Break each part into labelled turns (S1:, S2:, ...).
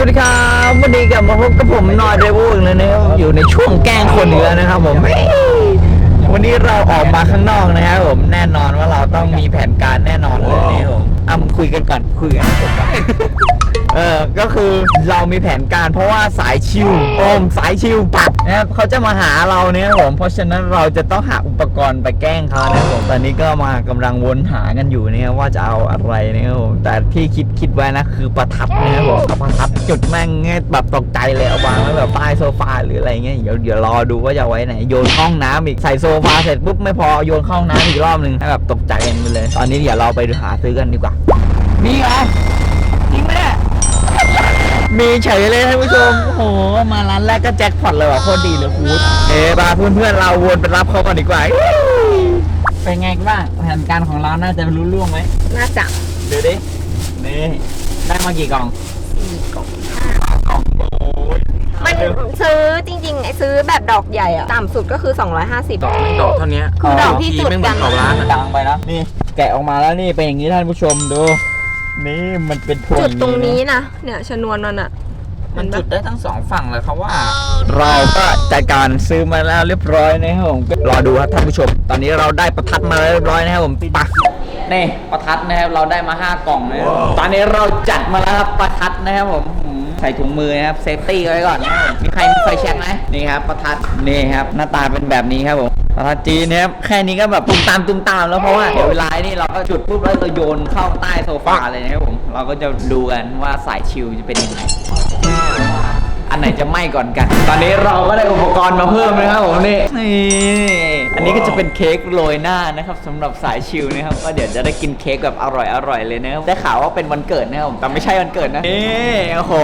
S1: สวัสดีครับวันนี้กลับมาพบกับผมนอยเดวูอีกแล้วนะครับอยู่ในช่วงแกล้งคนเหนือนะครับผมวันนี้เราออกมาข้างนอกนะครับผมแน่นอนว่าเราต้องมีแผนการแน่นอนเลยนะครับผมอะมึงคุยกันก่อนคุยกันก่อน เออก็คือเรามีแผนการเพราะว่าสายชิวโอมสายชิวปัดนะครับเขาจะมาหาเราเนี่ยผมเพราะฉะนั้นเราจะต้องหาอุปกรณ์ไปแกล้งเขานะครับผมตอนนี้ก็มากำลังวนหากันอยู่เนี่ยว่าจะเอาอะไรนะครับผมแต่ที่คิดคิดไว้นะคือประทัดนะครับผมเอาประทัดจุดแม่งให้แบบตกใจเลยเอาวางไว้แบบใต้โซฟาหรืออะไรเงี้ยเดี๋ยวเดี๋ยวรอดูว่าจะเอาไว้ไหนโยนเข้าห้องน้ำอีกใส่โซฟาเสร็จปุ๊บไม่พอโยนเข้าห้องน้ำอีกรอบหนึ่งให้แบบตกใจกันไปเลย ตอนนี้เดี๋ยวเราไปหาซื้อกันดีกว่ามีเห มีเฉยเลยท่านผู้ชม โอ้โห มาร้านแรกก็แจ็คพอตเลยว่ะโคตรดีเลยคูดเอ๊บาเพื่อนๆเราวนไปรับเขาก่อนดีกว่า เป็นไงบ้างแผนการของเราน่าจะรู้ล่วงไหม
S2: น่าจะ
S1: เดี๋ยวดิ นี่ ได้มากี่กล่อง
S2: สี่กล่อง
S1: กล่องโอ้ย
S2: มันซื้อจริงๆไอ้ซื้อแบบดอกใหญ่อะต่ำสุดก็คือ 250
S3: ดอกแม่งดอกเท่านี้
S2: คือดอกที่จุด
S3: แม่งเห
S2: กั
S3: มือนนดอกร้านอะ
S1: ดังไปนะนี่ แกะออกมาแล้วนี่เป็นอย่างนี้ท่านผู้ชมดู นี่มันเป็นพวง
S2: จุดตรงนี้
S1: อย่า
S2: นะเนี่ยชนวนมันอะ
S1: มันจุดได้ทั้งสองฝั่งเลยครับว่า เราก็จัดการซื้อมาแล้วเรียบร้อยนะครับผมก็รอดูครับท่านผู้ชม ตอนนี้เราได้ประทัดมาแล้วเรียบร้อยนะครับผมปะนี่ประทัดนะครับเราได้มาห้ากล่องนะครับตอนนี้เราจัดมาแล้วครับประทัดนะครับผมอืมใส่ถุงมือนะครับเซฟตี้ไว้ก่อนนะครับผมมีใครมีไฟแช็กไหมนี่ครับประทัดนี่ครับหน้าตาเป็นแบบนี้ครับผม ประทัดจีนนะครับแค่นี้ก็แบบตุ้มตามตุ้มตามแล้วเพราะว่าเดี๋ยวเวลานี่เราก็จุดปุ๊บแล้วเราโยนเข้าใต้โซฟาเลยนะครับผมเราก็จะดูกันว่าสายชิลจะเป็นยังไง อันไหนจะไหม้ก่อนกัน ตอนนี้เราก็ได้อุปกรณ์มาเพิ่มนะครับผมนี่นี่อันนี้ก็จะเป็นเค้กโรยหน้านะครับสำหรับสายชิลนะครับก็เดี๋ยวจะได้กินเค้กแบบอร่อยอร่อยเลยนะครับได้ข่าวว่าเป็นวันเกิดนะครับผมแต่ไม่ใช่วันเกิดนะนี่โอ้โห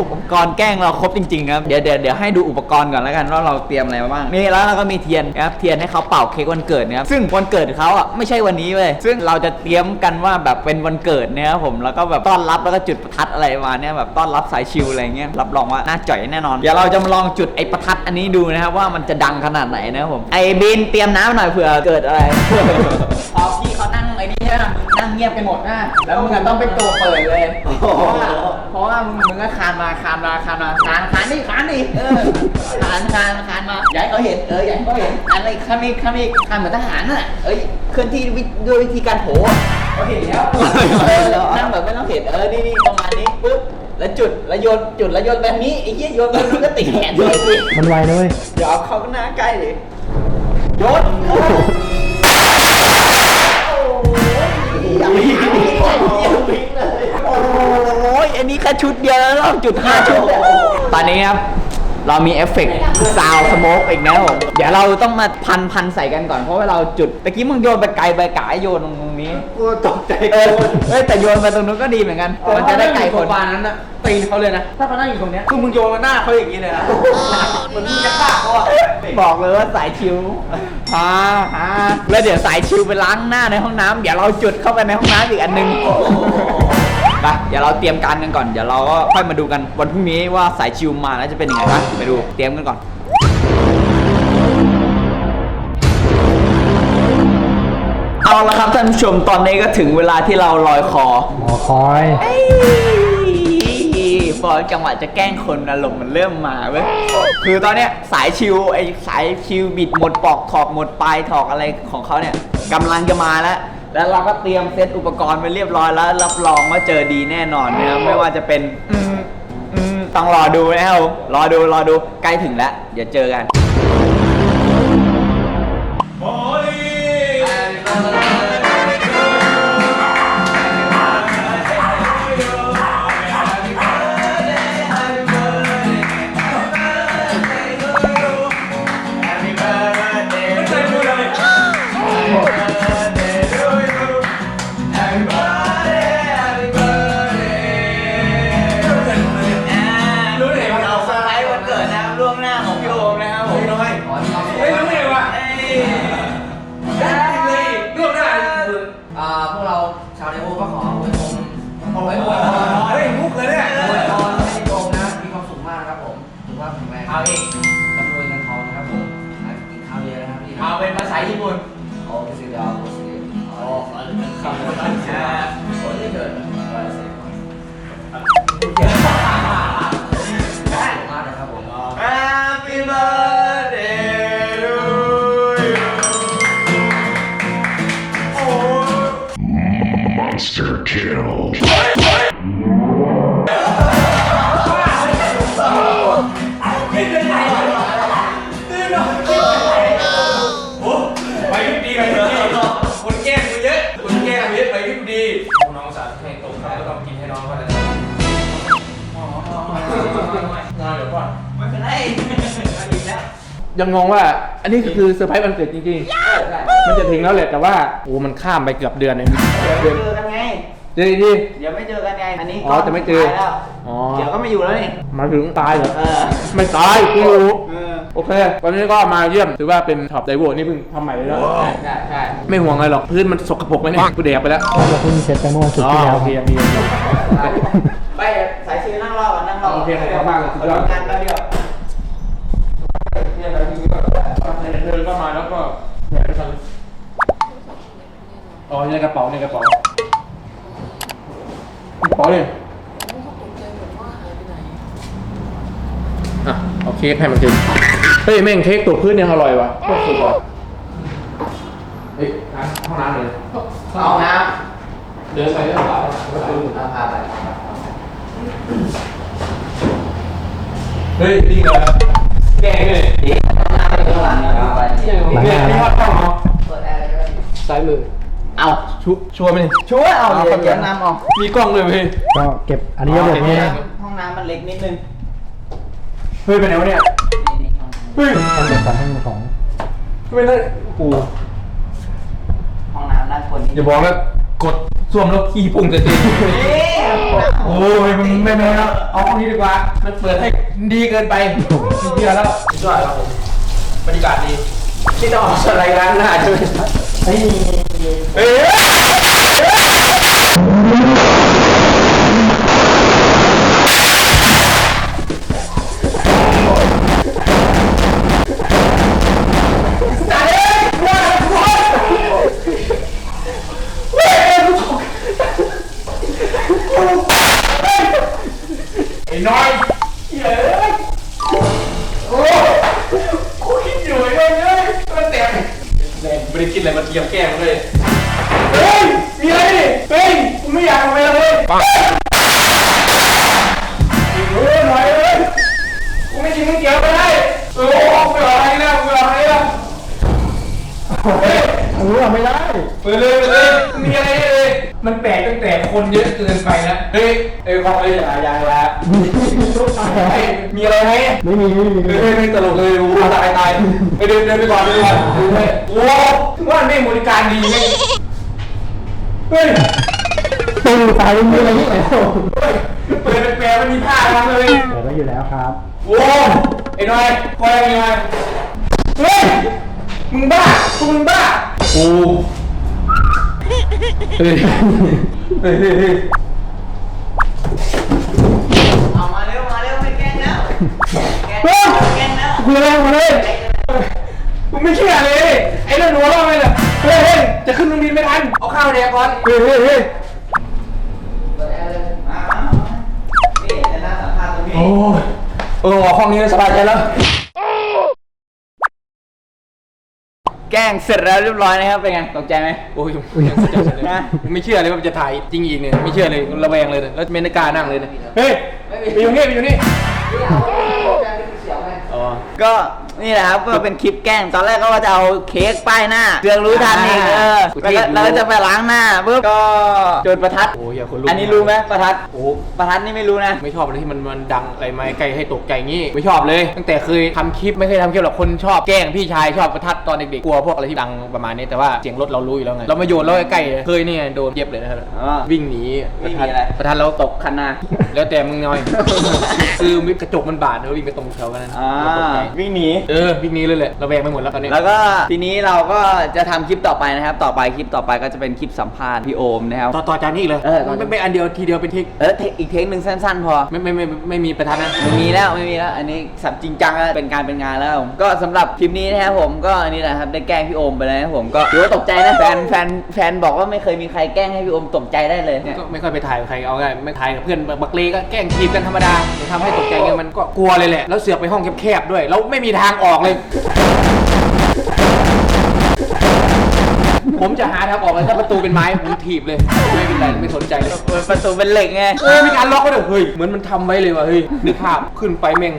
S1: อุปกรณ์แกล้งเราครบจริงๆครับเดี๋ยวเดี๋ยวเดี๋ยวให้ดูอุปกรณ์ก่อนแล้วกันว่าเราเตรียมอะไรมาบ้างนี่แล้วเราก็มีเทียนนะครับเทียนให้เขาเป่าเค้กวันเกิดนะครับซึ่งวันเกิดเขาอะไม่ใช่วันนี้เลยซึ่งเราจะเตรียมกันว่าแบบเป็นวันเกิดนะครับผมแล้วก็แบบต้อนรับแล้วก็จุดประทัดอะไรมาเนี่ยแบบต้อนรับสายชิลอะไรเงี้ยรับรองว่าน่าจอยแน่นอน เดี๋ยวเราจะมาลองจุดไอ้ประทัดอันนี้ดูนะครับว่ามันจะดังขนาดไหนนะครับผม ไอ้บินเตรียมน้ำหน่อยเผื่อเกิดอะไรพอพี่เขานั่งไอ้นี่ใช่ไหมมึงนั่งเงียบกันหมดนะแล้วมึงอะต้องเป็นตัวเปิดเลยเพราะว่าเพราะว่ามึงมึงก็คานมาคานมาคานมาคานคานนี่คานนี่เออคานคานคานมาอย่าให้เขาเห็นเอออย่าให้เขาเห็นคานอะไรคานอีกคานอีกคานเหมือนทหารน่ะเอ้ยเคลื่อนที่วิด้วยวิธีการโผล่อะเขาเห็นแล้วเออนั่งแบบไม่ต้องเห็นเออนี่นี่ประมาณนี้ปุ๊บ แล้วจุดแล้วโยนจุดแล้วโยนแบบนี้ไอ้เหี้ยโยนไปมันก็ติดแขนด้วยสิ
S3: มันไวเลย
S1: เดี๋ยวเอาเข้าหน้าใกล้เลยโยนโอ้ยอันนี้แค่ชุดเดียวแล้วเราจุดห้าชุดอะตอนนี้ครับ เรามีเอฟเฟกต์ซาวสโมกอีกนะผมเดี๋ยวเราต้องมาพันพันใส่กันก่อนเพราะว่าเราจุดตะกี้มึงโยนไปไกลไปกายโยนตรงนี้
S3: กูตกใจ
S1: เออเอ้ยแต่โยนไปตรงนู้นก็ดีเหมือนกันมันจะได้ไกลคน
S3: ปานนั้นน่ะตีนเขาเลยนะถ้าเขานั่งอยู่ตรงเนี้ยคือมึงโยนมาหน้าเขาอย่างนี้เลยนะเหมันมึงจะฆ่าเขาอะ
S1: บอกเลยว่าสายชิวฮาฮาแล้วเดี๋ยวสายชิวไปล้างหน้าในห้องน้ำเดี๋ยวเราจุดเข้าไปในห้องน้ำอีกอันหนึง ไปเดี๋ยวเราเตรียมการกันก่อน เดี๋ยวเราก็ค่อยมาดูกันวันพรุ่งนี้ว่าสายชิวมาแล้วจะเป็นยังไงนะไปดูเตรียมกันก่อนเอาละครับท่านผู้ชมตอนนี้ก็ถึงเวลาที่เราลอยคอ
S3: หมอคอย
S1: เอ้ยพอจังหวะจะแกล้งคนอารมณ์มันเริ่มมาเว้ยคือตอนเนี้ยสายชิวไอ้สายชิวบิดหมดปอกถอกหมดปลายถอกอะไรของเขาเนี่ยกำลังจะมาแล้ว แล้วเราก็เตรียมเซตอุปกรณ์ไปเรียบร้อยแล้ว รับรองว่าเจอดีแน่นอนนะครับไม่ว่าจะเป็นอืมอืมต้องรอดูนะครับผมรอดูรอดูใกล้ถึงแล้ว เดี๋ยวเจอกันรู้ ยังง
S3: งว่า
S4: อั
S3: น
S4: นี้คื
S3: อ
S4: เซ
S3: อร์ไพรส์วันเกิดจริงๆ มันจะถึงแล้วแหละแต่ว่าโอ้มันข้ามไปเกือบเดือนเลย
S1: เดี๋ยว
S3: เดือน
S1: เจอกันไง
S3: เจอดี
S1: เดี๋ยวไม่เจอกันไง อันนี้
S3: อ๋อแต่ไม่เจอ
S1: ตายแล้ว
S3: อ๋อ
S1: เดี๋ยวก็ไม่อยู่แล้วนี่
S3: มาถึงตายเหรอ
S1: เออ
S3: ไม่ตายกูรู้
S1: เออ
S3: โอเค วันนี้ก็มาเยี่ยมถือว่าเป็นช็อปไดโวนี่เพิ่งทำใหม่เลยแล้ว
S1: ใช่ใช่ใช่
S3: ไม่ห่วงอะไรหรอกพื้นมันสกปรกไหมเนี่ยกูแดกไปแล้ว
S5: เราเพิ่งเช็ดไปเมื่อวันศุกร์
S3: อ๋อ
S5: ที่แล้ว
S3: โอเค
S5: ครับ
S3: ดีดี
S1: ไปสายซื้อนั่งรอก่อนนั่งรอ
S3: โอเคขอบคุณมากเลยสุดยอด
S1: งานแป๊บ
S3: มาแล้วก็แหวนไปทำอ๋อในกระเป๋าในกระเป๋ากระเป๋าเลยอะเอาเค้กให้มันกินเฮ้ยแม่งเค้กตัวพื้นยังอร่อยว่ะโคตรสุดว่ะเฮ้ยน้ำห้องน้ำเลย
S1: เอาน้
S3: เดินไปเดินไปำ
S1: เอาพาไป
S3: เฮ้ยจริงเหรอแกงเลย
S1: ดีน้ำไป ข้างหลังเอาไป
S3: เนี่ยนี่ฮอตต้องเนาะ
S1: เปิดแอร์เลยก็ได้
S3: ซ้ายมือ
S1: เอา
S3: ชุชัวร์ไหมนี่
S1: ช่วยเอา
S3: เอา
S1: เดี๋ยว
S3: ไป
S1: เดี๋ยวน้ำออก
S3: มีกล้องเลยเว้ย
S5: ก็เก็บอันนี้จะบดนี่
S1: ห้องน้ำมันเล็กนิดนึง
S3: เฮ้ยไปไหนวะเนี่ย
S1: นี่นี่ห้องน้ำ
S3: เฮ้ย
S5: ต้องเก็บของให้ของ
S3: ไม่ได้กู
S1: ห้องน้ำด้านคนนี้
S3: อย่าบอกนะกดส้วมแล้วขี้ปุ่งจะจริงโอ้ยมึงไม่ไม่แล้วเอาห้องนี้ดีกว่า มันเปิดให้ดีเกินไปมีเดียวแล้วสุดยอดครับผม บรรยากาศดีที่ต้องออกสไลด์ร้านหน้าใช่ไหมเฮ้ยเฮ้ยไอ้น้อย ม่งไม่ได้คิดอะไรมันเทียมแกล้งเลยเฮ้ยมีอะไรดิเฮ้ยกูไม่อยากทำอะไรเลยเฮ้ยหน่อยเลยกูไม่จริงไม่เกี่ยวไปได้เออโอ้กูไม่เอาอะไรแล้วกูไม่เอาอะไรแล้วเฮ้ย
S5: รู้ว่าไม่ได้
S3: ไปเลยไปเลยมีอะไรเลย มันแปลกตั้งแต่คนเยอะเกินไปนะ เฮ้ยเอ้ยของอะไรอย่าอย่าอย่าเฮ้ย มีอะไรไหม
S5: ไม่มีไม่มี
S3: เฮ้ยเฮ้ยไม่ตลกเลยโอ้โหตายตายไปเดินเดินไปก่อนเดินไปก่อนเฮ้ยโอ้โหว่าไม่งบริการดีไงเฮ้ย
S5: ตู้ตายไม่มีอะไรที่ไหน
S3: เฮ้ยเปิดแปลกๆมันมีผ้าทำเลย
S5: เดี๋ยวก็อยู่แล้วครับ
S3: โอ้ไอ้น้อยคอยมีมาเฮ้ยมึงบ้าพวกมึงบ้าโอ้เฮ้ยเฮ้ยเฮ้ยเฮ้ย
S1: เอามาเร็วมาเร็วไม่แกล้งแล้วแกล้ง
S3: เฮ้ย
S1: แกล้งแล้ว
S3: กูแรงมาเลยกูไม่เชื่อเลย ไอ้เรื่องหัวเราะเลยน่ะเฮ้ยเฮ้ยจะขึ้นโรงเรียนไม่ทัน เอาข้าวแดกก่อน เฮ้ยเฮ้ยเฮ้ย
S1: เปิดแอร์เลยมามามานี่จะนั่งสัมภาษณ์ตรงนี้
S3: โอ้ยเออออกห้องนี้สบายใจแล้ว
S1: แกล้งเสร็จแล้วเรียบร้อยนะครับเป็นไงตกใจไหม
S3: โอ้ยยังไม่เชื่อเลยนะไม่เชื่อเลยว่ามันจะถ่ายจริงอีกเนี่ยไม่เชื่อเลยระแวงเลยเนี่ยแล้วไม่ได้กล้านั่งเลยเนี่ยเฮ้ยไปอยู่นี่ไปอยู่นี่ อ๋อ
S1: ก็ นี่แหละครับก็เป็นคลิปแกล้งตอนแรกก็ว่าจะเอาเค้กป้ายหน้าเรื่องรู้ทันเองเออ
S3: กู
S1: แล้ว
S3: เท
S1: ก็
S3: พรู้
S1: แล้วก็จะไปล้างหน้าปุ๊บก็โจนประทัด
S3: โอ้ยอย่าคนลุก
S1: อันนี้รู้ไหมประทัด
S3: โอ้
S1: ประทัดนี่ไม่รู้นะ
S3: ไม่ชอบอะไรที่มันมันดังอะไรมาใกล้ให้ตกใจงี้ ไม่ชอบเลย ตั้งแต่เคยทำคลิปไม่เคยทำคลิปหรอกคนชอบแกล้งพี่ชายชอบประทัดตอนเด็กๆกลัวพวกอะไรที่ดังประมาณนี้แต่ว่าเสียงรถเรารู้อยู่แล้วไงเรามาโยนแล้วใกล้ๆเคยเนี่ยโดนเย็บเลยนะครับ
S1: อ๋อ
S3: วิ่งหนี
S1: วิ่งหนี
S3: ประทัด
S1: อะไร
S3: ประทัดแล้วตก
S1: คันนา
S3: แล้วแต่มึงน้อย คือมิกระจกมันบาดแล้ววิ่งไปตรงแถวกันนั้น
S1: อ่า
S3: แล้วตกใจ
S1: วิ่งหนี
S3: เออวิ่งหนีเลยแหละระแวงไปหมดแล้วตอนนี้
S1: แล้วก็ทีนี้เราก็จะทำคลิปต่อไปนะครับ ต่อไปคลิปต่อไปก็จะเป็นคลิปสัมภาษณ์พี่โอมนะครับ
S3: ต่อต่อจากนี้อีกเลย
S1: เออต่อจาก
S3: ไม่ไม่อันเดียวทีเดียวเป็นทิก
S1: เออเทคอีกเทคหนึ่งสั้นๆ พอ
S3: ไม่ไม่ไม่ไม่ไม่มีประทัดนะ
S1: ไม่มีแล้วไม่มีแล้ว อันนี้สับจริงจังแล้วเป็นการเป็นงานแล้วผมก็สำหรับคลิปนี้นะครับผมก็อันนี้แหละครับได้แกล้งพี่โอมไปเลยนะครับผมก็ถือว่าตกใจนะแฟนแฟนแฟนบอกว่าไม่เคยมีใครแกล้งให้พี่โอมตกใจได้เลยเนี่ย
S3: ก็ไม่ค่อยไปถ่ายกับใครเอาไงไม่ถ่ายกับเพื่อนบักเลก็แกล้งทีมกันธรรมดาจะทำให้ตกใจเงี้ยมันก็กลัวเลยแหละ แล้วเสือกไปห้องแคบๆด้วย แล้วไม่มีทางออกเลย ผมจะหาทางออกเลยถ้าประตูเป็นไม้ผมถีบเลย ไม่เป็นไรไม่สนใจเลย
S1: ประตูเป็นเหล็กไง
S3: เออมีการล็อกไว้ด้วยเฮ้ยเหมือนมันทำไว้เลยว่ะเฮ้ยนึกภาพขึ้นไปแม่ง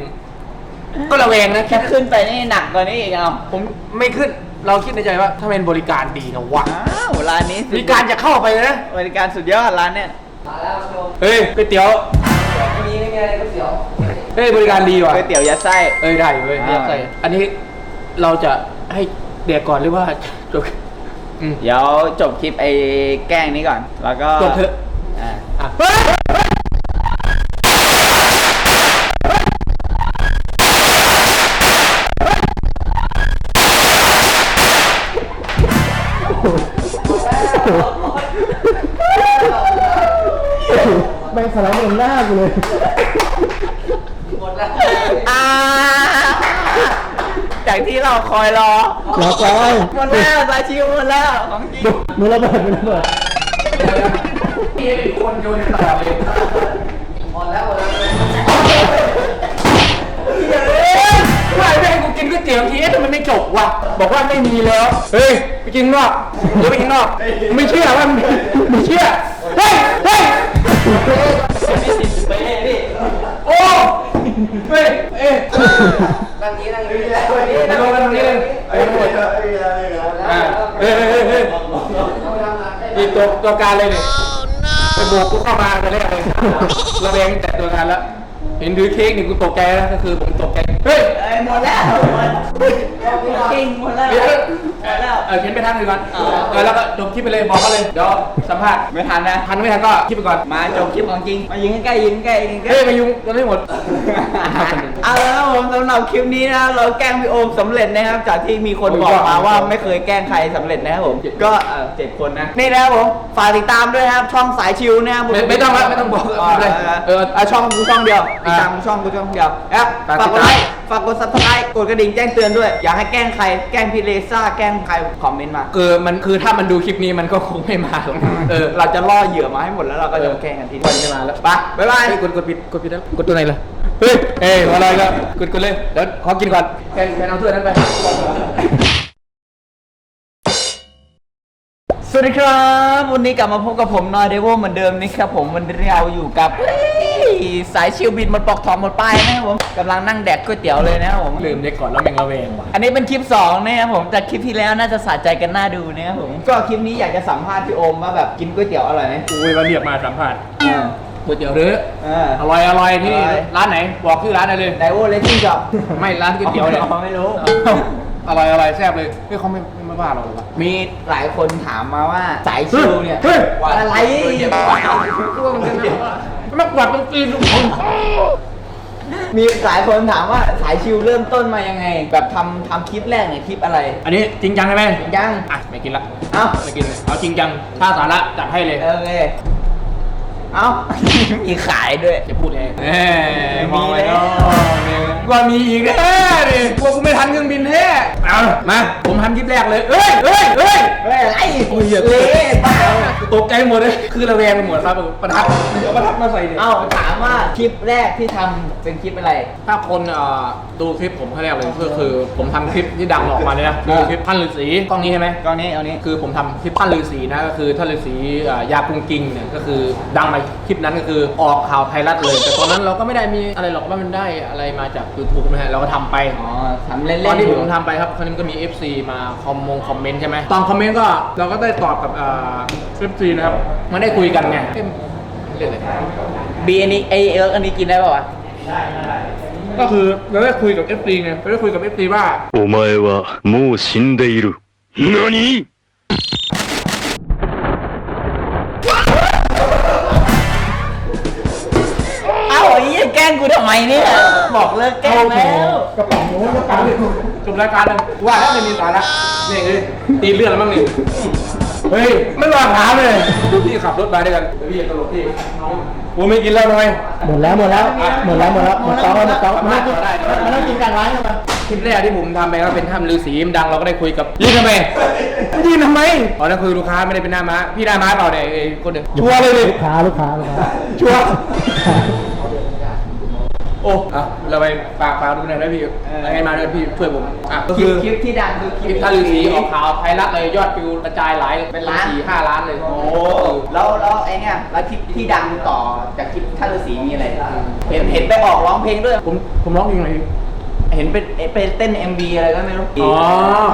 S3: ก็ระแวงนะ
S1: แค่
S3: แค่
S1: ขึ้นไปนี่หนักกว่านี้อีกเอา
S3: ผมไม่ขึ้น เราคิดในใจว่าถ้าเป็นบริการดีนะวะ
S1: อ้าวร้านนี้สุด
S3: มีการจะเข้าไปเลยนะ
S1: บริการสุดยอดร้านเนี่ย
S3: เฮ้ยก๋วยเตี๋ยว
S1: ไม่มีไม่มีอะไรก็เสียว
S3: เฮ้ย ฮ้ยบริการดีว่ะ
S1: ก๋วยเตี๋ยวยัดไส้
S3: เอ้ยได้เว้ย
S1: อ่า
S3: ใส่อันนี้เราจะให้เด็กก่อนหรือว่าจบอืม
S1: เดี๋ยวจบคลิปไอ้แกล้งนี้ก่อน แล้วก็
S3: จบเถอะ
S1: อ่า
S3: อะเแม่
S5: งสไลด์ลงหน้ากูเลย
S1: อ่า จากที่เราคอยรอ
S5: รอคอย
S1: หมดแล้วสายชิวหมดแล้วของจริง
S5: มือระเบิดมือระเบิด
S3: พี่เป็นคนโยนตลอดเลยว่าแม่งกูกินก๋วยเตี๋ยวทีเอ๊ะทำไมไม่จบวะบอกว่าไม่มีแล้ว เฮ้ยไปกินนอกหรือไปกินนอก ไม่เชื่อว่ามึงไม่เชื่อ เฮ้ย เฮ้ยโอ้เฮ้ยเอ๊ะ
S4: นั่งนี้นั่งนี้แล้ว
S3: นั่งลงกันตรงนี้เลยไอ้หมดอ่าเฮ้ยเฮ้ยเฮ้ยเฮ้ยนี่ ตัวตัวการเลยเนี่ยไปโบกกูเข้ามาแต่แรกเลยระแวงแต่ตัวการแล้ว เห็นถือเค้กนี่กูตกใจแล้วก็คือผมตกใจ เฮ้ย
S1: เอ้ยหมดแล้วหมดจริงหมดแล้ว
S3: เดี๋ยว
S1: หมดแล้ว
S3: เออเขียนไปทางอื่นก่อนเออแล้วก็จบคลิปไปเลยบอกเขาเลยเดี๋ยวสัมภาษณ์
S1: ไม่ทันนะ
S3: ทันไม่ทันก็คลิปไปก่อน
S1: มาจบคลิปของจริง มายิงใกล้ๆยิงใกล้ๆยิงใกล้
S3: เฮ้ยมายุ่งกันไม่หมด
S1: เอาแล้วครับผมสำหรับคลิปนี้นะเราแกล้งพี่โอมสำเร็จนะครับ จากที่มีคนบอกมาว่าไม่เคยแกล้งใครสำเร็จนะครับผมก็เออเจ็ดคนนะนี่นะครับผมฝากติดตามด้วยนะครับช่องสายชิวนะครับผม
S3: ไม่ไม่ต้องละไม่ต้องบอก
S1: อ๋อ
S3: เลย
S1: เออ
S3: เออ
S1: เอาช่องกูช่องเดียวติด
S3: อ่า
S1: ตามช่องกูช่องเดียวครับ
S3: ฝาก
S1: ฝาก
S3: ติ
S1: ก
S3: ด
S1: ด
S3: ตาม
S1: ไลค์ฝากกดซับสไครต์กดกระดิ่งแจ้งเตือนด้วย อยากให้แกล้งใครแกล้งพี่เลซ่าแกล้งใครคอมเมนต์มา
S3: คือมันคือถ้ามันดูคลิปนี้มันก็คงไม่มาหรอกเออ
S1: เราจะล่อเหยื่อมาให้หมดแล้วเราก็จะมาแกล้งกันที
S3: วันไม่มาแล้ว
S1: ไปบ๊ายบาย
S3: เฮ้ยกดกดปิดกดปิดแล้วกดตัวไหนล่ะเฮ้ยเอ้ยมาอะไรก็กดกดเลยเดี๋ยวขอกินก่อนแกแกเอาถ้วยนั้นไป
S1: สวัสดีครับ วันนี้กลับมาพบกับผมนอยเดวเหมือนเดิมนะครับผมวันนี้เราอยู่กับเฮ้ยสายชิวบินหมดปลอกทองหมดป้ายนะครับผมกำลังนั่งแดกก๋วยเตี๋ยวเลยนะครับผม
S3: ลืมเด็กก่อนแล้วแม่งระแวงว่ะ
S1: อันนี้เป็นคลิป2นะครับผมแต่คลิปที่แล้วน่าจะสะใจกันน่าดูนะครับผมก็คลิปนี้อยากจะสัมภาษณ์พี่โอมว่าแบบกินก๋วยเตี๋ยวอร่อยไหม
S3: อุ้ยมาเรียกมาสัมภาษณ์
S1: อ่า
S3: ก๋วยเตี๋ยวเรือ
S1: อ่า
S3: อร่อยอร่อยที่นี่
S1: อร่อย
S3: ร้านไหนบอกชื่อร้านได้เลย
S1: ไดโอเลสซิ่งจ็อบ
S3: ไม่ร้านก๋วยเตี๋ยวเนี่ย
S1: อ๋อไม่รู้
S3: อร่อยอร่อยแซ่บเลยเฮ้ยเขาไม่ ไม่มาว่าเราหรอวะ
S1: มีหลายคนถามมาว่าสายชิวเนี่ย
S3: เฮ้ย
S1: อะไร
S3: เดี๋ยวมันกวาดมันตีนทุกคน
S1: มีหลายคนถามว่าสายชิวเริ่มต้นมายังไง แบบทำทำคลิปแรกเนี่ยคลิปอะไร
S3: อันนี้จริงจังใช่ไหม
S1: จริงจัง
S3: อะไม่กินละ
S1: เอ้า
S3: ไม่กินเลยเอาจริงจังถ้าสาระจัดให้เลย
S1: โอเคเอ้ามีขายด้วย
S3: จะพูดเองเอ้ย
S1: มี
S3: มองไป
S1: แล้ว
S3: เนาะ ว่ามีอีกแน่ดิกลัวกูไม่ทันเครื่องบินแท้เอามา ผมทำคลิปแรกเลย เอ้ยเอ้ยเอ้ย
S1: เฮ้ยอะไร
S3: โอ้ยอย่า
S1: เละบ้า
S3: ตกใจหมดเลย คือระแวงไปหมดครับประทัดเอาประทัดมาใส่เนี่ย
S1: เอ้าถามว่าคลิปแรกที่ทำเป็นคลิปอะไร
S3: ถ้าคนเอ่อดูคลิปผมเขาเรียกเลยก็คือผมทำคลิปที่ดังออกมาเนี่ยนะคือคลิปท่านฤาษีกล้องนี้ใช่ไหม
S1: กล้องนี้เอานี้
S3: คือผมทำคลิปท่านฤาษีนะก็คือท่านฤาษีอ่ายาปรุงกิงเนี่ยก็คือดังมาคลิปนั้นก็คือออกข่าวไทยรัฐเลย แต่ตอนนั้นเราก็ไม่ได้มีอะไรหรอกว่ามันได้อะไรมาจาก ยูทูบนะฮะเราก็ทำไป
S1: อ๋อทำเล่นๆ
S3: ตอนที่
S1: อ
S3: ผ
S1: ยู่
S3: มทำไปครับคราวนี้มันก็มี FC มาคอมมงคอมเมนต์ใช่ไหมตอนคอมเมนต์ก็เราก็ได้ตอบกับเอ่อ FC นะครับไมันได้คุยกันไงเอ้ยเรียกอะไร
S1: บีอันนี้ไอเอิร์กอันนี้กินได้ป่าวะ
S3: ก็คือเราได้คุยกับ FC ไงเราได้คุยกับ FC ว่า
S6: お前はもう死んでいる。何
S1: งกูทำไมเนี่ยบอกเลิกแกล้งแล้ว
S5: กระป๋องโน้นกระป๋อง
S3: จบรายการเลยว่าแล้วไม่มีสาระนี่เลยตีเลือดแล้วมั้งนี่เฮ้ยไม่รอถามเลยพี่ขับรถมาด้วยกันพี่ตลกพี่กูไม่กินแล้วทำไม
S5: หมดแล้วหมดแล้วหมดแล้วหมดแล้วหมดสต๊อกแล้วหมดสต๊อกไม่ต้องกินไม่ต้องกินกันร้านกันมา
S3: คลิปแรกที่ผมทำไปก็เป็นถ้ำฤาษีมันดังเราก็ได้คุยกับยืนทำไมยืนทำไมอ๋อนั่นคือลูกค้าไม่ได้เป็นหน้าม้าพี่หน้าม้าเปล่าเนี่ยไอ้คนเดียวชัวร์เลยดิ
S5: ลูกค้าลูกค้าลูกค้า
S3: ชัวร์ โอ้อะเราไปฝากฝากดูหน่อยนะพี่ยังไงมาด้วยพี่ช่วยผมอะก็
S1: คลิ
S3: คื
S1: ป
S3: อ
S1: คลิปที่ดังคือค
S3: ค
S1: ลิ
S3: ลิ
S1: ป
S3: ปท่านฤาษีออกข่าวไทยรัฐเลยยอดวิวกระจายหลาย
S1: เป็นล้าน
S3: สี่ห้าล้านเลย
S1: โอ้แล้วแล้วไอเนี่ยแล้วคลิปที่ดังต่อจากคลิปท่านฤาษีมีอะไร เห็นเห็นไปออกร้องเพลงด้วย
S3: ผมผมร้องเพลงอะไร
S1: เห็นเป็นเป็นเต้น MV อะไรก็ไม่รู้
S3: อ๋อ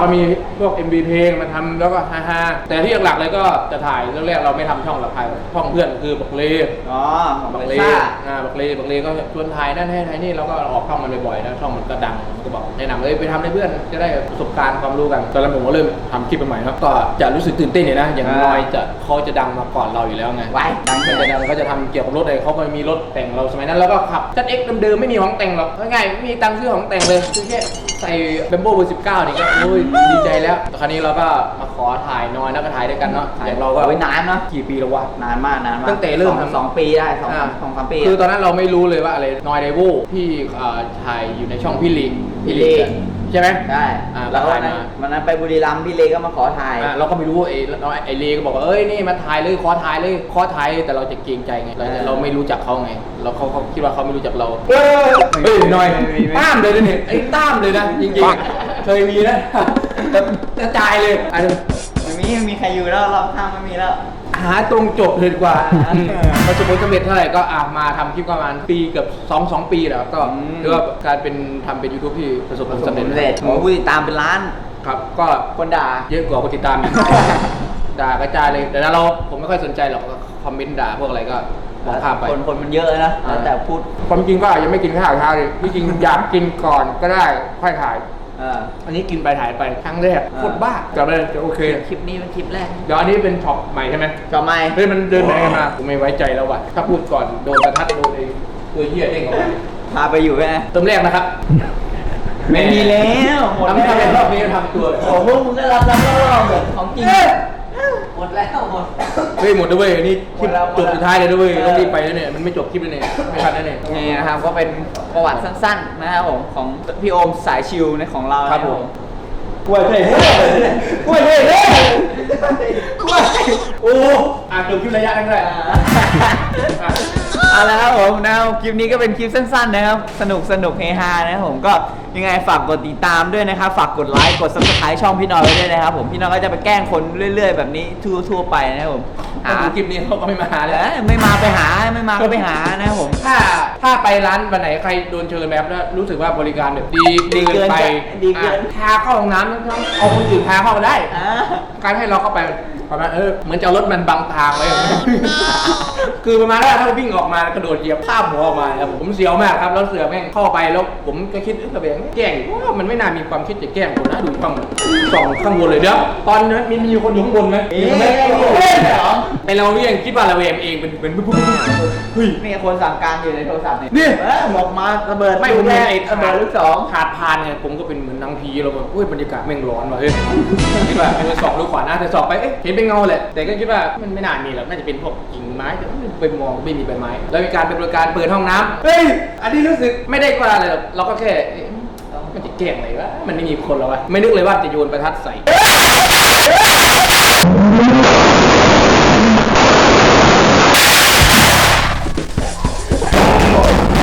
S3: ก็มีพวก MV เพลงมาทำแล้วก็ฮาฮาๆแต่ที่หลักๆเลยก็จะถ่ายเรื่องแรกเราไม่ทำช่องเราถ่ายช่องเพื่อนคือบักเล
S1: อ๋อของ
S3: บัก
S1: เล
S3: เล
S1: ซ่า
S3: อ่าบักเลบักเลก็ชวนถ่ายนั่นให้ถ่ายนี่เราก็ออกช่องมันบ่อยๆนะช่องมันก็ดังก็บอกแนะนำเลยไปทำให้เพื่อนจะได้ประสบการณ์ความรู้กันตอนนั้นผมก็เริ่มทำคลิปใหม่ๆครับก็จะรู้สึกตื่นเต้นเนี่ยนะอย่างน้อยจะเขาจะดังมาก่อนเราอยู่แล้วไง
S1: ไว้ดัง
S3: มันจะดังเขาจะทำเกี่ยวกับรถอะไรเขาก็มีรถแต่งเราสมัยนั้นเราก็ขับจัดเอ็กเดิมๆไม่มีของแต่งหรอกง่ายๆไม่มีตังค์ซื้อของแต่งเลยซื้อแค่ใส่เบมโบเบอร์สิบเก้านี่ก็โอ้ยดีใจแล้วแต่คราวนี้เราก็มาขอถ่ายน้อยแล้วก็ถ่ายด้วยกันเนาะอย่างเราก็
S1: โอ้ยนานเนอะ
S3: กี่ปีแล้ววะ
S1: นานมากนานมาก
S3: ตั้งแต่เริ่ม
S1: สอง
S3: ทำ
S1: สองปีได้สองสามสองสามปี
S3: คือตอนนั้นเราไม่รู้เลยว่าอะไรนอยไดโวที่เอ่อถ่ายอยู่ในช่องพี่ลี
S1: พี่ลี
S3: ใช่ไหม
S1: ใช่
S3: อ่า
S1: แล้ว
S3: ก็
S1: วั
S3: ถ่านย
S1: นั้น
S3: มา
S1: วันนั้นไปบุรีรัมย์พี่เลก็มาขอถ่าย
S3: อะเราก็ไม่รู้ไอ้น้อยไอ้เลก็บอกว่าเอ้ยนี่มาถ่ายเลยขอถ่ายเลยขอถ่ายแต่เราจะเกรงใจไงเราจะเราไม่รู้จักเขาไง เราเขาเขาคิดว่าเขาไม่รู้จักเราเฮ้ยหน่อยต้ามเลยนะเนี่ยไอ้ต้ามเลยนะจริงๆเคยมีนะแต่กระจายเลยอันนี้
S1: ไม่มีไม่มีใครอยู่แล้วรอบข้างไม่มีแล้ว
S3: หาตรงจบเลยดีกว่า
S1: อ่า
S3: ประสบผลสำเร็จเท่าไหร่ก็อะมาทำคลิปประมาณปีเกือบสองสองปีแล้วก็
S1: อืม
S3: เรียกว่าการเป็นทำเป็นยูทูบที่ประสบผลสำเร็จ
S1: สำเร็จโอ้ผู้ติดตามเป็นล้าน
S3: ครับก็
S1: คนด่า
S3: เยอะกว่าคนติดตามอีก ด่ากระจายเลยแต่เราผมไม่ค่อยสนใจหรอกคอมเมนต์ด่าพวกอะไรก็มองข้ามไป
S1: คนคนมันเยอะนะ
S3: อ่า
S1: แต่พูด
S3: ความจริงก็ยังไม่กินข้าวเช้าเลยที่จริงอยากกินก่อนก็ได้ค่อยถ่าย
S1: เออ
S3: อันนี้กินไปถ่ายไปครั้งแรก
S1: อ่า
S3: โคตรบ้าแต่เลยจะโอเค
S1: คลิปนี้เป็นคลิปแรก
S3: เดี๋ยวอันนี้เป็นช็อปใหม่ใช่ไหม
S1: ก็ไม่
S3: เฮ้ยมันเดินไหนกันมาผมไม่ไว้ใจแล้วว่ะถ้าพูดก่อนโดนประทัดโดนไอ้ตัวเหี้ยเด้งออกมา
S1: พาไปอยู่ไหม
S3: เติมแรกนะครับ
S1: ไม่มีแล้วหมด
S3: ทำ
S1: แล้
S3: ทำเป็นรอ
S1: ว
S3: บนี้ทำตัวเลย
S1: โอ้โหมึงก็รับรับรอบๆแบบของจริง หมดแล้วหมด
S3: เฮ้ยหมดด้วยเวยนี่คลิป
S1: หมดแล้วหม
S3: จ
S1: ด
S3: บ
S1: แล้ว
S3: สุดท้ายเลยด้วยเวย
S1: เออ
S3: ต้องรีบไปแล้วเนี่ยมันไม่จบคลิปแล้วเนี่ยไม่ทันแล้วเนี่ย
S1: นี่นะครับก็เป็นประวัติสั้นๆนะครับผมของพี่โอมสายชิลในของเรา
S3: ครับ
S1: นะ
S3: ผม กล้วยเท่กล้วยเท่เท่กล้วยโอ้อะจบคลิประยะนั้นก็ได้
S1: อ่า
S3: อะ
S1: เอาละครับผมนะครับคลิปนี้ก็เป็นคลิปสั้นๆนะครับ สนุกสนุกเฮฮานะครับผมก็ยังไงฝากกดติดตามด้วยนะครับ ฝากกดไลค์กด subscribe ช่องพี่น้อยไว้ด้วยนะครับผมพี่น้อยก็จะไปแกล้งคนเรื่อย ๆ แบบนี้ทั่วๆไปนะครับผม
S3: ถ้า
S1: หา
S3: ดูคลิปนี้เขาก็ไม่มาหา
S1: เอ
S3: แล้ว
S1: อไม่มาไปหาไม่มาก็ไปหานะครับผม
S3: ถ้าถ้าไปร้านวันไหนใครโดนเชิญแบบแล้วรู้สึกว่าบริการแบบดี
S1: ดีเกิน
S3: ไป
S1: ดีเกิน
S3: อะพาเข้าห้องน้ำทั้งๆเอาคนอื่นพาเข้ามาได้
S1: อ่า
S3: การให้เราเข้าไป ประมาณเออเหมือนจะเอารถมันบังทางไว้อย่างนี้คือประมาณว่าถ้าวิ่งออกมากระโดดเหยียบข้ามหัวออกมาครับผมเสียวมากครับแล้วเสือแม่งเข้าไปแล้วผมก็คิดเออระเบียงแกล้งว่ามันไม่น่ามีความคิดจะแกล้งผมนะดูข้างบนส่องข้างบนเลยเดี๋ยวตอนนั้นมีมีคนอยู่ข้างบนไหม
S1: เอ๊ะ
S3: มีไหม
S1: เอ๊ะเหรอ
S3: ไอเราเนี่ยยังคิดว่าระเวงเองเป็นเป็นปุ๊บปุ๊บปุ๊บเฮ้ย
S1: นี่คนสั่งการอยู่ในโทรศัพท์เนี่ย
S3: นี่
S1: เออบอกมาระเบิด
S3: ไม่
S1: ลู
S3: ผ
S1: ก
S3: ม
S1: แร
S3: เห็น
S1: ก
S3: ไอ้
S1: ระเบิดลูกสอง
S3: ขาดพานไงผมก็เป็นเหมือนนางผีเราแบบเฮ้ยบรรยากาศแม่งร้อนว่ะเฮ้ยคิดว่าเออสองดูขวาหน้าแต่สอบไปเอ๊ะเห็นเป็นเงาแหละ แต่ก็คิดว่ามันไม่น่ามีหรอก น่าจะเป็นพวกกิ่งไม้แต่ไปมองไม่มีใบไม้ แล้วมีการเป็นบริการเปิดห้องน้ำเฮ้ย อันนี้รู้สึกไม่ได้กว่าอะไรหรอกเราก็แค่เอ๊ะมันจะเก่งอะไรวะ มันไม่มีคนแล้ววะ ไม่นึกเลยว่าจะโยนประทัดใส่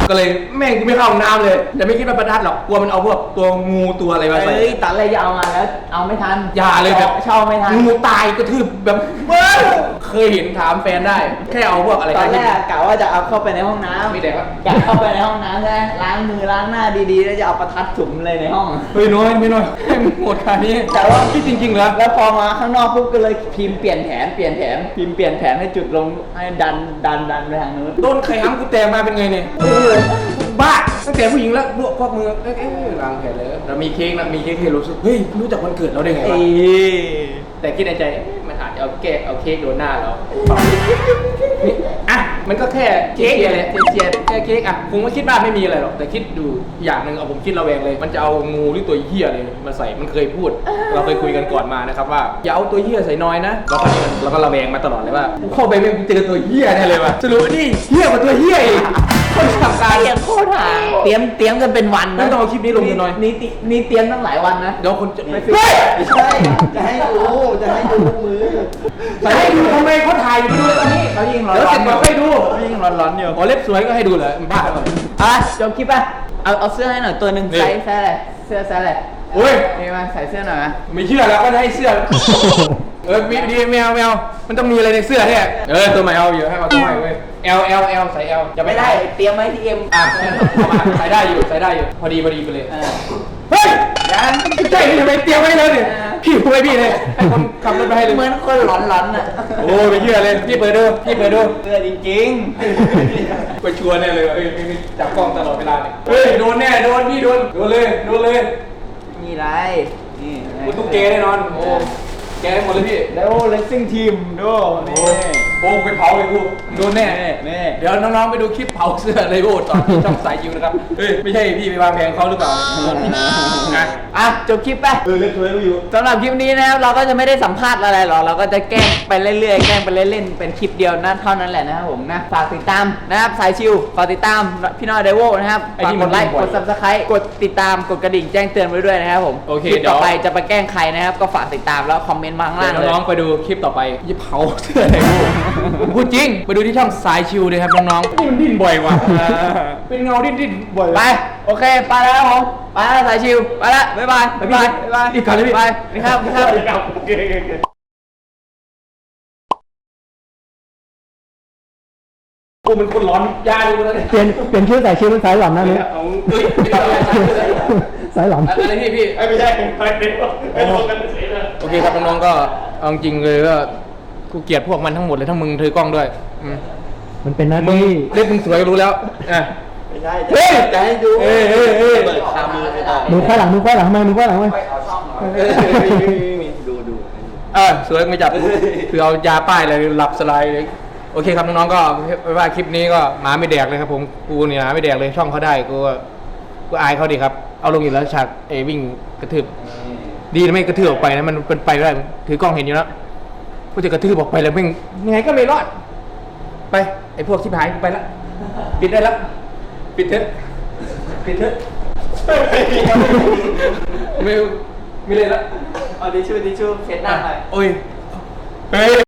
S3: ก็เลยแม่งกูไม่เข้าห้องน้ำเลยแต่ไม่คิดว่าประทัดหรอกกลัวมันเอาพวกตัวงูตัวอะไรมาใส่
S1: เอ้ยตัดอะไรจะเอามาแล้ว เอาไม่ทัน
S3: อย่าเลยแบบ
S1: เช่าไม่ทัน
S3: งูตายกระทืบแบบเคยเห็นถามแฟนได้ แค่เอาพวกอะไร
S1: ตอนแร
S3: ที่
S1: กกะว่าจะเอาเข้าไปในห้องน้ำ
S3: มีแต่ว่า
S1: กะเข้าไปในห้องน้ำใช่ไหมล้างมือล้างหน้าดีๆ แล้วจะเอาประทัดจุ่มเลยในห้อง
S3: เฮ้ยน้อยไม่น้อยให้มึงหมดคานี้
S1: แต่ว่า
S3: คิดจริงๆเหรอ
S1: แล้วพอมาข้างนอกปุ๊บก็เลยพิมพ์เปลี่ยนแผนเปลี่ยนแผนพิมพ์เปลี่ยนแผนให้จุดลงให้ดันดันดันไปทางนู้น
S3: โดนใครห้ำกูแตกมาเป็นไงเนี่ยบ้าตั้งแต่ผู้หญิงแล้วพวกพวกมือเอ๊ะเอ๊ะล้างแผลเลยเรามีเค้กนะมีเค้กให้รู้สึกเฮ้ยรู้จักวันเกิดเราได้ไง
S1: เอ้
S3: วะ
S1: ย
S3: แต่คิดในใจเอ๊ะมันอาจจะเอาแก้เอาเค้กโดนหน้าเรานี่อะมันก็แค่เค้กแหละเชียร์แค่เค้กอะผมก็คิดว่าไม่มีอะไรหรอกแต่คิดดูอย่างหนึ่งเอาผมคิดระแวงเลย มันจะเอางูหรือตัวเหี้ยเลยมาใส่มันเคยพูด เราเคยคุยกันก่อนมานะครับว่าอย่าเอาตัวเหี้ยใส่น้อยนะเราก็เราก็ระแวงมาตลอดเลยว่ากูเข้าไปไม่เจอตัวเหี้ยแน่เลยว่ะสรุปว่านี่เหี้ยกว่าตัวเหี้ยอีกคน ทำการ
S1: เตรียมโคตรหาเตรียมเตรียมกันเป็นวัน
S3: งั้
S1: นะ
S3: นต้องเอาคลิปนี้ลงกันหน่อย
S1: นี่ตินี่เตรียมตั้งหลายวันนะ
S3: เดี๋ยวคนจะ
S1: ไม่
S3: เฮ้ย
S1: ใช่จะให้ดูจะให้ดูมือ
S3: จะให้ดูทำไมเขาถ่ายอยู่ไปดูเลยตอนนี้
S1: เขายิ่งร้อน
S3: เดี๋ยวเสร็จก่อนค่อยดู
S1: เขายิ่งร้อนร้อนๆอยู่
S3: อ๋อเล็บสวยก็ให้ดูเลยมันบ้าเหรอ
S1: อะจบคลิปป่ะเอาเอาเสื้อให้หน่อยตัวหนึ่ง
S3: นี่
S1: ใส่ใส่อะไรเสื้อใส่อะไร
S3: โอ้ย
S1: นี่มาใส่เสื้อหน่อยนะ
S3: ไม่เชื่อแล้วก็ให้เสื้อเออมีดีแมวแมวมันต้องมีอะไรในเสื้อแท้เออตัวใหม่เอาอยู่ให้เอาตัวใหม่เว้ย L L L ใส่ L จะ
S1: ไม่
S3: ไม่
S1: ได้
S3: ได้
S1: เตรียมไว้ที่เอ็ม
S3: อะเอามาใส่ได้อยู่ใส่ได้อยู่พอดีพอดีไปเลย
S1: เออ
S3: เฮ้ย
S1: ยัง
S3: ไม่ใช่นี่ทำไมเตรียมไว้เลยเนี่ยพี่พูดไว้พี่เลยให้คนขับรถไปให้เลย
S1: เหมือนคนหลอนๆน่ะ
S3: โอ้ยไปเชื่อเลยพี่เปิดดูพี่เปิดดู
S1: เพื่อจริง
S3: ไปชัวร์แน่เลยเอ้ยเอ้ยเอ้ยจับกล้องตลอดเวลาเลยเฮ้ยโดนแน่โดนพี่โดนโดนเลยโดนเลย
S1: ๆนี่ไรนี่
S3: กูตุ๊กแกแน่นอนโอ้แกหมดเลยพี่
S1: แล้วเลสซิ่งทีมดู
S3: โอ้ โอ้ไปเผาเลยกูโดนแน่
S1: นี่
S3: เดี๋ยวน้องๆไปดูคลิปเผาเสื้อเลยโอ้ตอนที่ช่องสายจิวนะครับเฮ้ยไม่ใช่พี่ไปวางแผนเขาหรือเปล่าอะ
S1: อะจบคลิปไป
S5: เออเล่นสวยกูอยู่
S1: สำหรับคลิปนี้นะครับเราก็จะไม่ได้สัมภาษณ์อะไรหรอกเราก็จะแกล้งไปเรื่อยๆแกล้งไปเล่นๆเป็นคลิปเดียวนั่นเท่านั้นแหละนะครับผมนะฝากติดตามนะครับสายชิวฝากติดตามพี่น้อยเดวนะครับ
S3: ไอ้
S1: ฝาก
S3: นี่
S1: ก
S3: มัน
S1: ดไลค์
S3: บ่อย
S1: กดซับสไครต์กดติดตามกดกระดิ่งแจ้งเตือนไว้ด้วยนะครับผม
S3: โอเค
S1: คลิป
S3: เดี๋ยว
S1: ต่อไปจะไปแกล้งใครนะครับก็ฝากติดตามแล้วคอมเมนต์มาข้างล่าง
S3: เดี๋
S1: เลย
S3: วยน้องๆไปดูคลิปต่อไปยี่เผาเสื้ออะไรกูผมพูดจริง ไปดูที่ช่องสายชิวเลยครับน้องๆ นี่มันดิ้นบ่อยว่ะเป็นเงาดิ้นดิ้นๆบ่อย
S1: ไป โอเค ไปแล้วครับผม ไปแล้วสายชิว ไปแล้ว บ๊ายบาย บ๊ายบาย บ๊ายบาย
S3: รีบกลับเลยพี่
S1: ไปนี่ครับนี่ครับ
S3: กูเป็นคนร้อนยาดูแล้วเนี่ย
S5: เปลี่ยนเปลี่ยนชื่อใส่ชื่อเป็นสายหล่อนนะเนี่ย
S3: เอาเฮ้ยไม่เอาอะไร
S5: สายหล่อน
S3: อะไรพี่พี่
S4: ไม่ใช่ผมไปเป็นไม่ตรงกันเฉยเลย
S3: โอเคครับน้องๆก็เอาจริงๆเลยก็ กูเกลียดพวกมันทั้งหมดเลยทั้งมึงถือกล้องด้วยอืม
S5: มันเป็นหน้า
S3: มึง
S5: ที่
S3: เล่นมึงสวยก็รู้แล้วอะ
S4: ไม่ใช่
S3: เฮ้ย
S4: จะให้ดู
S3: เฮ้ยเฮ้ยเฮ้ย
S4: เปิดคามือไปต่อ
S5: มือควายหลังมือควายหลังทำไมมือควายหลังทำไม
S4: ดูดู
S3: เออสวยไม่จับคือเอายาป้ายเลยหลับสลายเลยโอเคครับน้องๆก็ไม่ว่าคลิปนี้ก็หมาไม่แดกเลยครับผมกูเนี่ยหมาไม่แดกเลยช่องเขาได้กูก็กูอายเขาดีครับ เอาลงอยู่แล้วฉากเอวิ่งกระทืบดีนะไม่กระทืบออกไปนะมันเป็นไปไม่ได้ถือกล้องเห็นอยู่แล้ว กูจะกระทืบออกไปแล้วแม่งยังไงก็ไม่รอด ไปไอ้พวกที่หายไปละปิดได้ละปิดเถอะปิดเถอะไม่ไม่เล่นละ
S1: เอาดิชูดิชูเช็ดหน้าหน่อย
S3: โอ้ยเฮ้ย